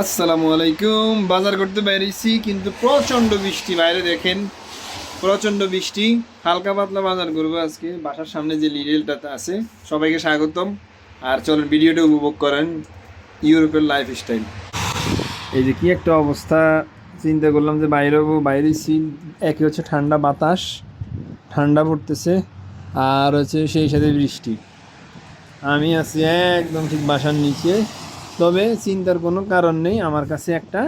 আসসালামু আলাইকুম। বাজার করতে বেরিয়েছি, কিন্তু প্রচণ্ড বৃষ্টি। বাইরে দেখেন, প্রচণ্ড বৃষ্টি। হালকা পাতলা বাজার করব আজকে। বাসার সামনে যে লিডেলটাতে আছে, সবাইকে স্বাগতম। আর চলেন ভিডিওটা উপভোগ করেন ইউরোপের লাইফ স্টাইল এই যে কি একটা অবস্থা। চিন্তা করলাম যে বাইরে হব, বাইরে সিন একই হচ্ছে ঠান্ডা বাতাস, ঠান্ডা পড়তেছে, আর হচ্ছে সেই সাথে বৃষ্টি। আমি আছি একদম ঠিক বাসার নিচে। তবে চিন্তার কোনো কারণ নেই। আমার কাছে একটা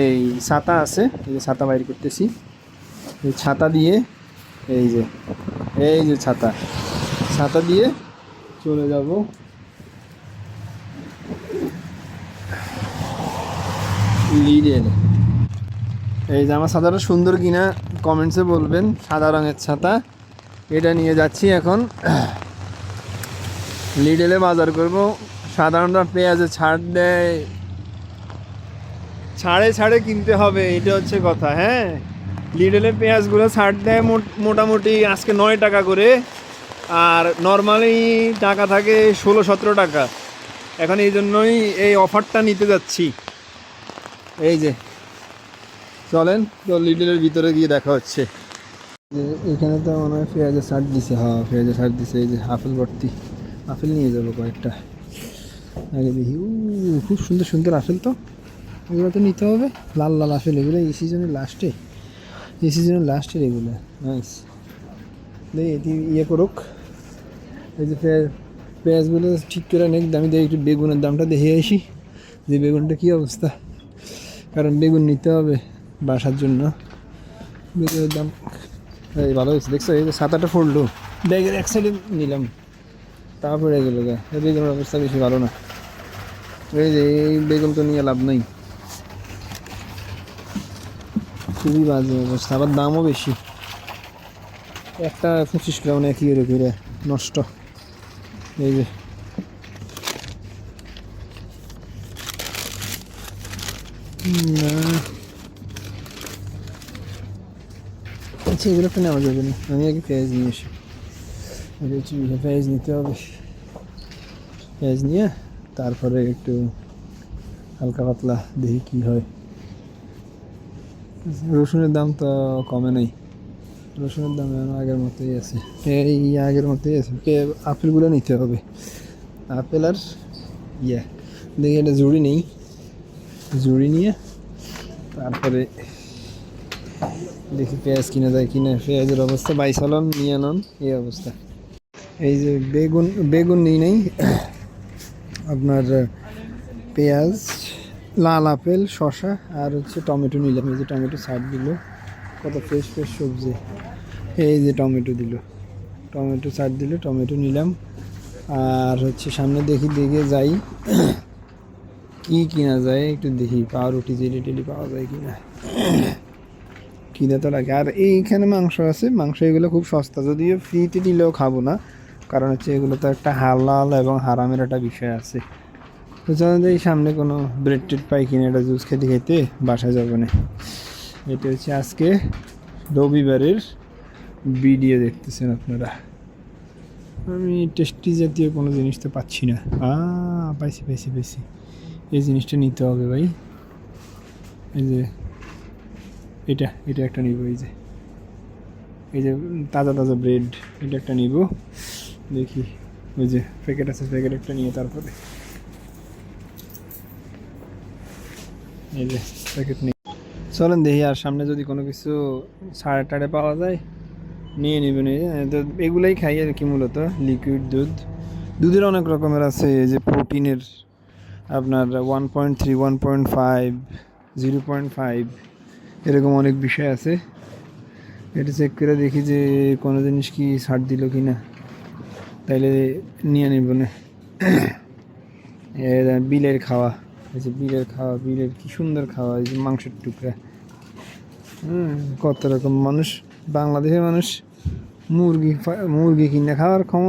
এই ছাতা আছে। এই যে ছাতা বাইর করতেছি। এই ছাতা দিয়ে এই যে এই যে ছাতা। ছাতা দিয়ে চলে যাব। লিডেল এই যে আমার ছাতাটা সুন্দর কিনা কমেন্টসে বলবেন। সাদা রঙের ছাতা। এটা নিয়ে যাচ্ছি এখন। লিডেলে বাজার করব। সাধারণত পেঁয়াজে ছাড় দেয়। ছাড়ে ছাড়ে কিনতে হবে, এটা হচ্ছে কথা হ্যাঁ? লিডেলে পেঁয়াজগুলো ছাড় দেয় মোট- মোটামুটি আজকে নয় টাকা করে, আর নর্মালি টাকা থাকে ষোলো, সতেরো টাকা। এখন এই জন্যই এই অফারটা নিতে যাচ্ছি। এই যে, চলেন, তো লিডলের ভিতরে গিয়ে দেখা হচ্ছে। এখানে তো মনে হয় পেঁয়াজের ছাড় দিছে হ্যাঁ পেঁয়াজের ছাড় দিছে, এই যে আপেল ভর্তি। আপেল নিয়ে যাব কয়েকটা। আগে দেখি। উ, খুব সুন্দর সুন্দর আপেল তো। এগুলো তো নিতে হবে। লাল লাল আপেল এগুলো এই সিজনের লাস্টে এই সিজনের লাস্টের এগুলো। নাইস এটি ইয়ে করুক। এই যে পেঁয়াজ, পেঁয়াজগুলো ঠিক করে নেক। আমি দেখি, একটু বেগুনের দামটা দেখে আসি। যে বেগুনটা কী অবস্থা। কারণ বেগুন নিতে হবে বাসার জন্য। বেগুনের দাম, এই ভালো হয়েছে। দেখছ, এই যে সাত আটটা ফুললো ব্যাগের এক সাইডে নিলাম। তারপরে গেল গা বেগুনের অবস্থা বেশি ভালো না। এই যে, এই বেগুন তো নিয়ে লাভ নাই। খুবই বাজে অবস্থা, আবার দামও বেশি। একটা পঁচিশ গ্রাম একই করে করে নষ্ট। এই যে। না। আচ্ছা এগুলো তো নেওয়া যাবে না। আমি আগে পেঁয়াজ নিয়ে আসি। পেঁয়াজ নিতে হবে। পেঁয়াজ নিয়ে তারপরে একটু হালকা পাতলা দেখি কি হয়। রসুনের দাম তো কমে নাই। রসুনের দাম আগের মতোই আছে। এই আগের মতোই আছে। আপেলগুলো নিতে হবে। আপেল আর ইয়ে। দেখি এটা জুড়ি নেই। জুড়ি নিয়ে তারপরে দেখি পেঁয়াজ কিনা যায় কিনা। পেঁয়াজের অবস্থা, বাইসালন নিয়ে নন এই অবস্থা। এই যে বেগুন বেগুন নিই নেই। আপনার পেঁয়াজ, লাল আপেল, শসা আর হচ্ছে টমেটো নিলাম। এই যে টমেটো ছাড় দিল। কত ফ্রেশ ফ্রেশ সবজি। এই যে টমেটো দিল। টমেটো ছাড় দিল, টমেটো নিলাম। আর হচ্ছে সামনে দেখি, দেখে যাই। কি কিনা যায়, একটু দেখি। পাউরুটি জেলি টেলি পাওয়া যায় কিনা। কিনে তো লাগে। আর এইখানে মাংস আছে। মাংস এগুলো খুব সস্তা। যদিও ফ্রিতে নিলেও খাব না। কারণ হচ্ছে এগুলো তো একটা হালাল এবং হারামের একটা বিষয় আছে। তো চলেন এই সামনে কোনো ব্রেড টেড পাই কিনে একটা জুস খেতে খেতে বাসা যাবে না। এটা হচ্ছে আজকে রবিবারের ভিডিও দেখতেছেন আপনারা। আমি টেস্টি জাতীয় কোনো জিনিস তো পাচ্ছি না। আ, পাইছি পাইছি পাইছি। এই জিনিসটা নিতে হবে ভাই। এই যে, এটা এটা একটা নিব, এই যে। এই যে তাজা তাজা ব্রেড এটা একটা নিব। দেখি, ওই যে প্যাকেট আছে প্যাকেট একটা নিয়ে তারপরে। এই যে প্যাকেট নিয়ে। চলেন দেখি, আর সামনে যদি কোনো কিছু সাড়ে টাড়ে পাওয়া যায়, নিয়ে নেবেন। তো এগুলাই খাই আর কি মূলত লিকুইড দুধ। দুধের অনেক রকমের আছে, এই যে প্রোটিনের আপনার one point three one point five zero point five এরকম অনেক বিষয় আছে। এটা চেক করে দেখি যে কোনো জিনিস কি ছাড় দিল কি না তাইলে নিয়ে নেব না। বিলের খাওয়া, এই যে বিলের খাওয়া, বিলের কি সুন্দর খাওয়া, এই যে মাংসের টুকরা। হুম, কত রকম মানুষ, বাংলাদেশের মানুষ মুরগি মুরগি কিনে খাওয়ার ক্ষম,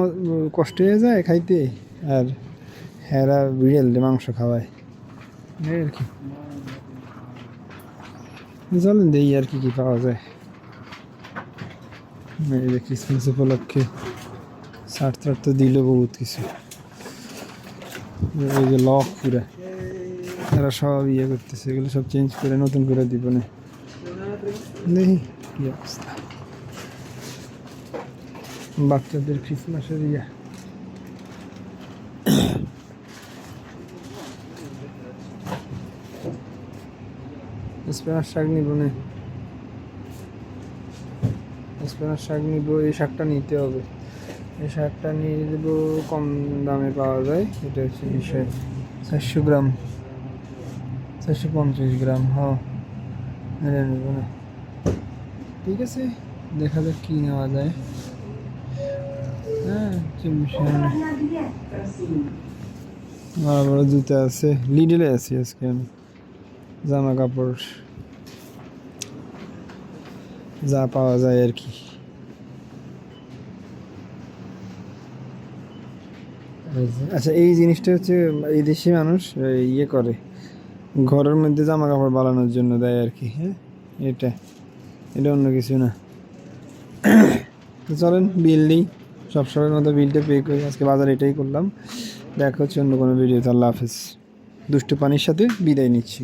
কষ্ট হয়ে যায় খাইতে, আর হেরা বিড়াল মাংস খাওয়ায়। এই আর কি। চলেন দেই আর কি কি পাওয়া যায়। এই যে ক্রিসমাস উপলক্ষে। ছাড় ছাড় তো দিল বহুত কিছু। এই যে লক পুরা। এরা সব ইয়ে করতেছে, এগুলো সব চেঞ্জ করে নতুন করে দিব না। দেখি অবস্থা। বাচ্চাদের ক্রিসমাসের ইয়ে। স্পেনার শাক নিব না। স্পেনার শাক নিব, এই শাকটা নিতে হবে। এই শাকটা নিয়ে দেবো কম দামে পাওয়া যায়। এটা হচ্ছে বিষয় চারশো গ্রাম। চারশো পঞ্চাশ গ্রাম, হ। এটা নেব না। ঠিক আছে, দেখা যাক কী নেওয়া যায়। হ্যাঁ চব্বিশ বড় বড় জুতা আছে। লিডলে আছি আজকে আমি। জামা কাপড়। যা পাওয়া যায় আর কি এই যে- আচ্ছা এই জিনিসটা হচ্ছে, এই দেশে মানুষ ইয়ে করে, ঘরের মধ্যে জামা কাপড় বানানোর জন্য দেয় আর কি হ্যাঁ? এটা এটা অন্য কিছু না। চলেন, বিল দিই। সবসময়ের মতো বিলটা পে করি। আজকে বাজার এটাই করলাম। দেখা হচ্ছে অন্য কোনো ভিডিওতে আল্লাহ হাফেজ। দুষ্টু পানির সাথে বিদায় নিচ্ছি।